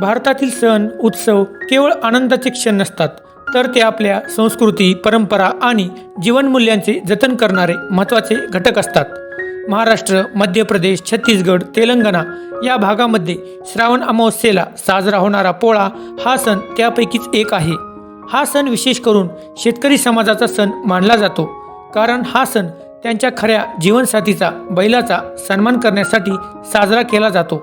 भारतातील सण उत्सव केवळ आनंदाचे क्षण नसतात तर ते आपल्या संस्कृती परंपरा आणि जीवनमूल्यांचे जतन करणारे महत्त्वाचे घटक असतात. महाराष्ट्र मध्य प्रदेश छत्तीसगड तेलंगणा या भागामध्ये श्रावण अमावस्येला साजरा होणारा पोळा हा सण त्यापैकीच एक आहे. हा सण विशेष करून शेतकरी समाजाचा सण मानला जातो कारण हा सण त्यांच्या खऱ्या जीवनसाथीचा बैलाचा सन्मान करण्यासाठी साजरा केला जातो.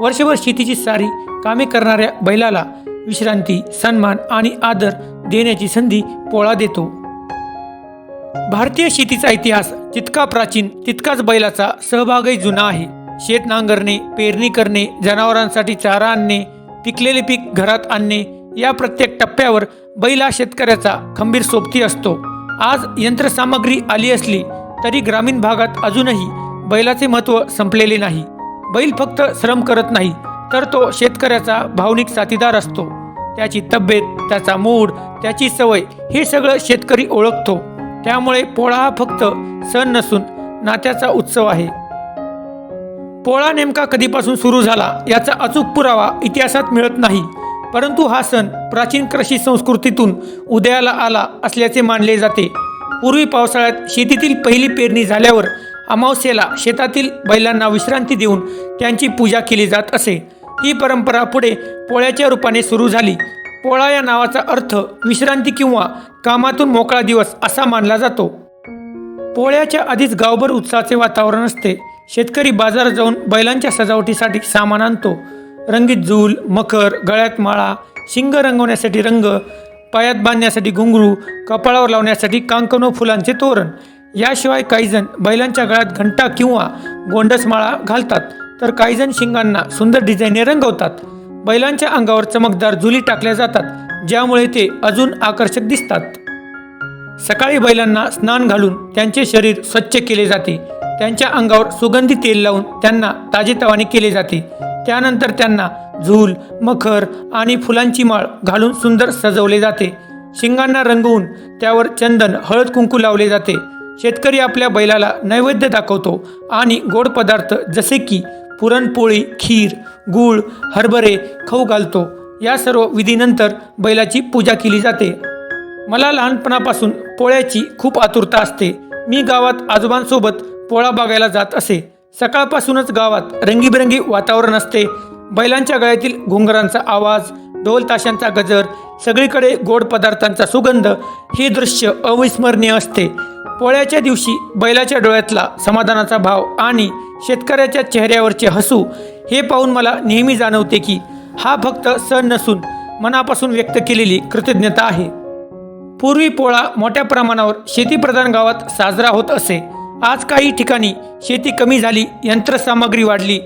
वर्षभर शेतीची सारी कामे करणाऱ्या बैलाला विश्रांती सन्मान आणि आदर देण्याची संधी पोळा देतो. भारतीय शेतीचा इतिहास जितका प्राचीन तितकाच बैलाचा सहभागही जुना आहे. शेत नांगरणे पेरणी करणे जनावरांसाठी चारा आणणे पिकलेले पीक घरात आणणे या प्रत्येक टप्प्यावर बैल हा शेतकऱ्याचा खंबीर सोबती असतो. आज यंत्रसामग्री आली असली तरी ग्रामीण भागात अजूनही बैलाचे महत्त्व संपलेले नाही. बैल फक्त श्रम करत नाही तर तो शेतकऱ्याचा भावनिक साथीदार असतो. त्याची तब्येत त्याचा मूड त्याची सवय हे सगळं शेतकरी ओळखतो. त्यामुळे पोळा हा फक्त सण नसून नात्याचा उत्सव आहे. पोळा नेमका कधीपासून सुरू झाला याचा अचूक पुरावा इतिहासात मिळत नाही परंतु हा सण प्राचीन कृषी संस्कृतीतून उदयाला आला असल्याचे मानले जाते. पूर्वी पावसाळ्यात शेतीतील पहिली पेरणी झाल्यावर अमावस्येला शेतातील बैलांना विश्रांती देऊन त्यांची पूजा केली जात असे. ही परंपरा पुढे पोळ्याच्या रूपाने सुरू झाली. पोळा या नावाचा अर्थ विश्रांती किंवा कामातून मोकळा दिवस असा मानला जातो. पोळ्याच्या आधीच गावभर उत्साहाचे वातावरण असते. शेतकरी बाजारात जाऊन बैलांच्या सजावटीसाठी सामान आणतो. रंगीत झूल मखर गळ्यात माळा शिंग रंगवण्यासाठी रंग पायात बांधण्यासाठी घुंगरू कपाळावर लावण्यासाठी कांकणो फुलांचे तोरण याशिवाय काहीजण बैलांच्या गळ्यात घंटा किंवा गोंडस माळा घालतात तर काहीजण शिंगांना सुंदर डिझाईने रंगवतात. बैलांच्या अंगावर चमकदार जुली टाकल्या जातात ज्यामुळे ते अजून आकर्षक दिसतात. सकाळी बैलांना स्नान घालून त्यांचे शरीर स्वच्छ केले जाते. त्यांच्या अंगावर सुगंधी तेल लावून त्यांना ताजेतवाने केले जाते. त्यानंतर त्यांना झूल मखर आणि फुलांची माळ घालून सुंदर सजवले जाते. शिंगांना रंगवून त्यावर चंदन हळद कुंकू लावले जाते. शेतकरी आपल्या बैलाला नैवेद्य दाखवतो आणि गोड पदार्थ जसे की पुरणपोळी खीर गूळ हरभरे खाऊ घालतो. या सर्व विधीनंतर बैलाची पूजा केली जाते. मला लहानपणापासून पोळ्याची खूप आतुरता असते. मी गावात आजोबांसोबत पोळा बघायला जात असे. सकाळपासूनच गावात रंगीबेरंगी वातावरण असते. बैलांच्या गळ्यातील घुंगरांचा आवाज ढोल ताशांचा गजर सगळीकडे गोड पदार्थांचा सुगंध हे दृश्य अविस्मरणीय असते. पोळ्याच्या दिवशी बैलाच्या डोळ्यातला समाधानाचा भाव आणि शेतकऱ्याच्या चेहऱ्यावरचे हसू हे पाहून मला नेहमी जाणवते की हा फक्त सण नसून मनापासून व्यक्त केलेली कृतज्ञता आहे. पूर्वी पोळा मोठ्या प्रमाणावर शेतीप्रधान गावात साजरा होत असे. आज काही ठिकाणी शेती कमी झाली यंत्रसामग्री वाढली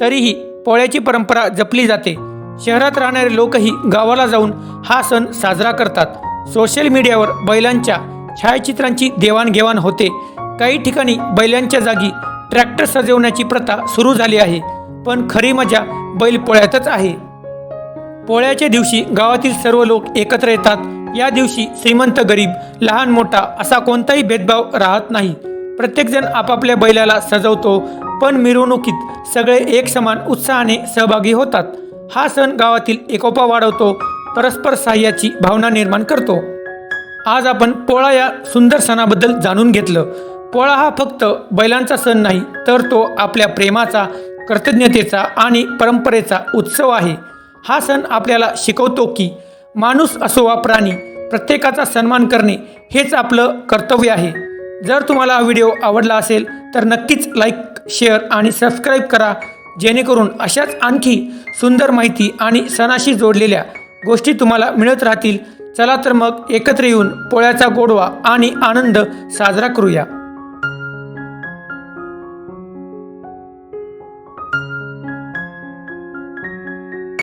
तरीही पोळ्याची परंपरा जपली जाते. शहरात राहणारे लोकही गावाला जाऊन हा सण साजरा करतात. सोशल मीडियावर बैलांच्या छायाचित्रांची देवाणघेवाण होते. काही ठिकाणी बैलांच्या जागी ट्रॅक्टर सजवण्याची प्रथा सुरू झाली आहे. पण खरी मजा बैल पोळ्यातच आहे. पोळ्याच्या दिवशी गावातील सर्व लोक एकत्र येतात. या दिवशी श्रीमंत गरीब लहान मोठा असा कोणताही भेदभाव राहत नाही. प्रत्येकजण आपापल्या बैलाला सजवतो पण मिरवणुकीत सगळे एक समान उत्साहाने सहभागी होतात. हा सण गावातील एकोपा वाढवतो परस्पर सहाय्याची भावना निर्माण करतो. आज आपण पोळा या सुंदर सणाबद्दल जाणून घेतलं. पोळा हा फक्त बैलांचा सण नाही तर तो आपल्या प्रेमाचा कृतज्ञतेचा आणि परंपरेचा उत्सव आहे. हा सण आपल्याला शिकवतो की माणूस असो वा प्राणी प्रत्येकाचा सन्मान करणे हेच आपलं कर्तव्य आहे. जर तुम्हाला हा व्हिडिओ आवडला असेल तर नक्कीच लाईक शेअर आणि सबस्क्राईब करा. जेणेकरून अशाच आणखी सुंदर माहिती आणि सणाशी जोडलेल्या गोष्टी तुम्हाला मिळत राहतील. चला तर मग एकत्र येऊन पोळ्याचा गोडवा आणि आनंद साजरा करूया.